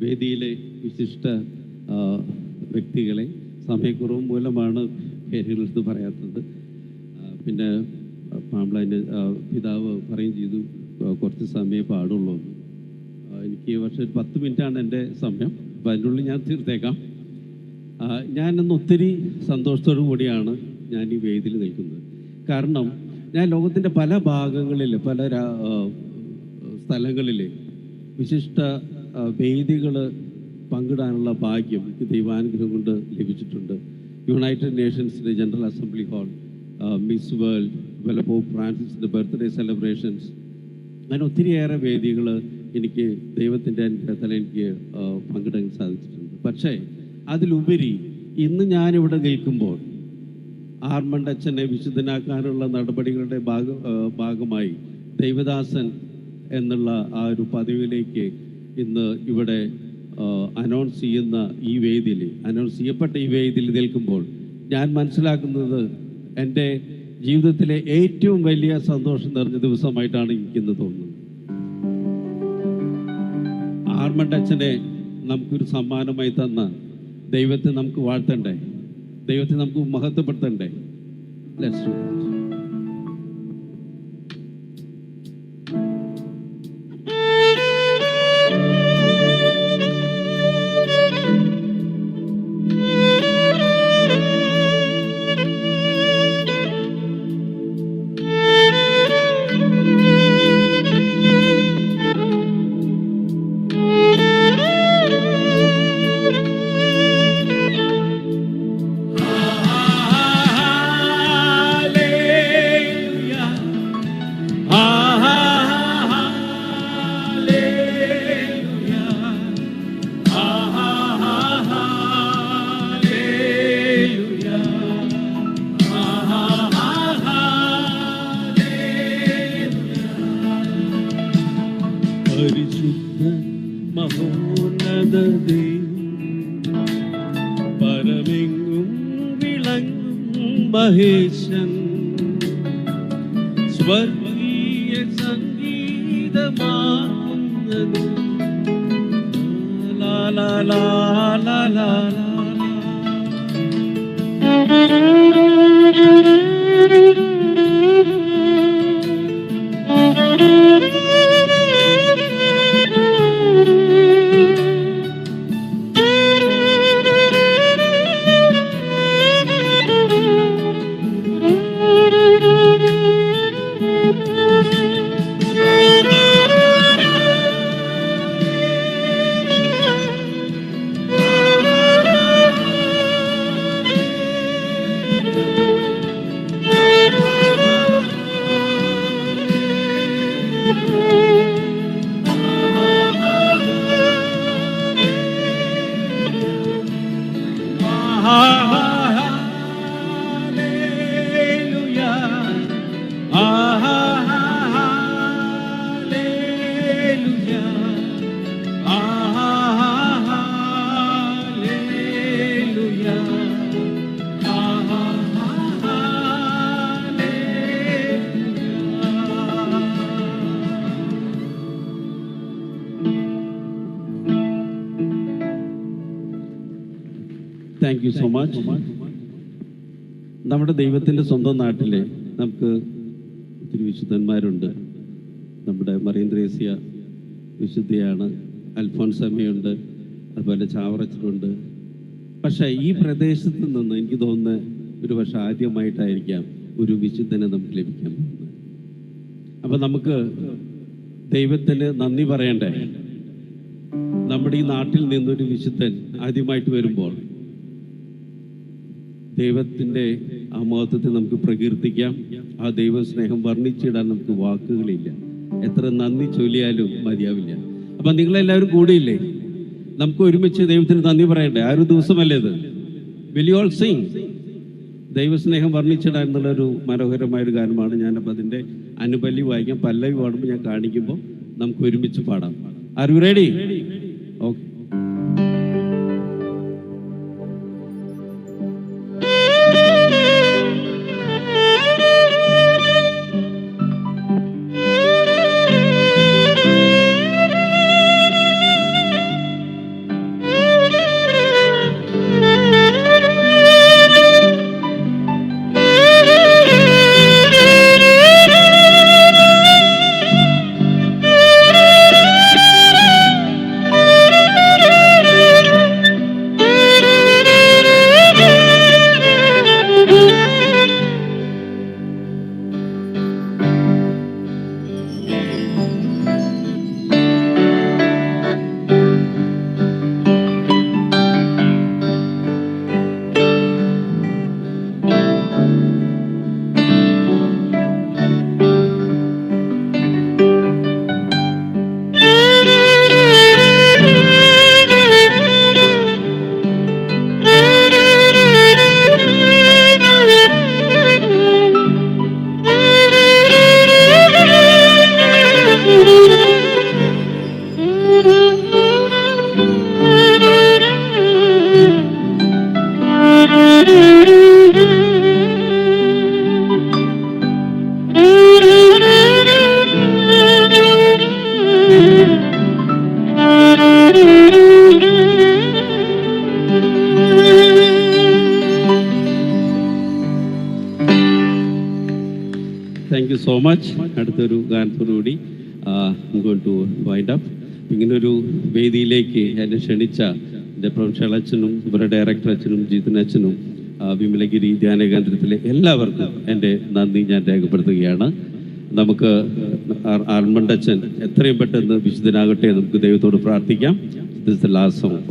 വേദിയിലെ വിശിഷ്ട വ്യക്തികളെ സമയക്കുറവ് മൂലമാണ് പേരുകളെടുത്ത് പറയാത്തത്. പിന്നെ പാമ്പ്ലാന്റെ പിതാവ് പറയും ചെയ്തു കുറച്ച് സമയം പാടുള്ളൂ. എനിക്ക് പക്ഷേ ഒരു പത്ത് മിനിറ്റാണ് എന്റെ സമയം. അപ്പോൾ അതിനുള്ളിൽ ഞാൻ തീർത്തേക്കാം. ഞാനിന്ന് ഒത്തിരി സന്തോഷത്തോടു കൂടിയാണ് ഞാൻ ഈ വേദിയിൽ നിൽക്കുന്നത്. കാരണം ഞാൻ ലോകത്തിന്റെ പല ഭാഗങ്ങളിൽ പല സ്ഥലങ്ങളിൽ വിശിഷ്ട വേദികൾ പങ്കിടാനുള്ള ഭാഗ്യം ദൈവാനുഗ്രഹം കൊണ്ട് ലഭിച്ചിട്ടുണ്ട്. United നേഷൻസിന്റെ general assembly hall miss world അതുപോലെ പോപ്പ് ഫ്രാൻസിസിന്റെ ബർത്ത്ഡേ സെലിബ്രേഷൻസ് അങ്ങനെ ഒത്തിരിയേറെ വേദികൾ എനിക്ക് ദൈവത്തിന്റെ അനുഗ്രഹത്തിൽ എനിക്ക് പങ്കിടാൻ സാധിച്ചിട്ടുണ്ട്. പക്ഷേ അതിലുപരി ഇന്ന് ഞാനിവിടെ നിൽക്കുമ്പോൾ ആർമണ്ട് അച്ഛനെ വിശുദ്ധനാക്കാനുള്ള നടപടികളുടെ ഭാഗ ഭാഗമായി ദൈവദാസൻ എന്നുള്ള ആ ഒരു പദവിയിലേക്ക് ഇന്ന് ഇവിടെ അനൗൺസ് ചെയ്യുന്ന ഈ വേദിയിൽ അനൗൺസ് ചെയ്യപ്പെട്ട ഈ വേദിയിൽ നിൽക്കുമ്പോൾ ഞാൻ മനസ്സിലാക്കുന്നത് എന്റെ ജീവിതത്തിലെ ഏറ്റവും വലിയ സന്തോഷം നിറഞ്ഞ ദിവസമായിട്ടാണ് എനിക്കിന്ന് തോന്നുന്നത്. ആർമണ്ട് അച്ഛനെ നമുക്കൊരു സമ്മാനമായി തന്ന ദൈവത്തെ നമുക്ക് വാഴ്ത്തണ്ടേ? ദൈവത്തെ നമുക്ക് മഹത്വപ്പെടുത്തണ്ടേ? Let's മഹേശൻ സ്വർഗീയ സംഗീതമാകുന്നത് ലാ ലാ You so much നമ്മുടെ ദൈവത്തിന്റെ സ്വന്തം നാട്ടിലെ നമുക്ക് ഒത്തിരി വിശുദ്ധന്മാരുണ്ട്. നമ്മുടെ മറീന്ദ്രേസ്യ വിശുദ്ധിയാണ് അൽഫോൻസമ്മയുണ്ട് അതുപോലെ ചാവറച്ചനുണ്ട്. പക്ഷേ ഈ പ്രദേശത്ത് നിന്ന് എനിക്ക് തോന്നുന്ന ഒരു പക്ഷെ ആദ്യമായിട്ടായിരിക്കാം ഒരു വിശുദ്ധനെ നമുക്ക് ലഭിക്കാൻ പോകുന്നത്. അപ്പൊ നമുക്ക് ദൈവത്തിന് നന്ദി പറയണ്ടേ? നമ്മുടെ ഈ നാട്ടിൽ നിന്നൊരു വിശുദ്ധൻ ആദ്യമായിട്ട് വരുമ്പോൾ ദൈവത്തിന്റെ ആ മഹത്വത്തെ നമുക്ക് പ്രകീർത്തിക്കാം. ആ ദൈവസ്നേഹം വർണിച്ചിടാൻ നമുക്ക് വാക്കുകളില്ല. എത്ര നന്ദി ചൊല്ലിയാലും മതിയാവില്ല. അപ്പം നിങ്ങളെല്ലാവരും കൂടിയില്ലേ? നമുക്ക് ഒരുമിച്ച് ദൈവത്തിന് നന്ദി പറയണ്ടേ? ആ ഒരു ദിവസമല്ലേ ഇത്? വിൽ സിംഗ് ദൈവസ്നേഹം വർണിച്ചിടാൻ എന്നുള്ളൊരു മനോഹരമായ ഒരു ഗാനമാണ് ഞാനപ്പോൾ അതിന്റെ അനുപല്ലി വായിക്കാം. പല്ലവി പാടുമ്പോൾ ഞാൻ കാണിക്കുമ്പോൾ നമുക്ക് ഒരുമിച്ച് പാടാം. Are you ready thank you so much അടുത്തൊരു ഗാനത്തോടുകൂടി ടു വൈൻഡ് അപ്പ് ഇങ്ങനൊരു വേദിയിലേക്ക് എന്നെ ക്ഷണിച്ച എന്റെ പ്രൊഫഷണൽ അച്ഛനും ഇവരുടെ ഡയറക്ടർ അച്ഛനും ജീതൻ അച്ഛനും വിമലഗിരി ധ്യാന കേന്ദ്രത്തിലെ എല്ലാവർക്കും എന്റെ നന്ദി ഞാൻ രേഖപ്പെടുത്തുകയാണ്. നമുക്ക് അർമ്മണ്ടച്ചൻ എത്രയും പെട്ടെന്ന് വിശുദ്ധനാകട്ടെ നമുക്ക് ദൈവത്തോട് പ്രാർത്ഥിക്കാം. This last song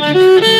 Thank you.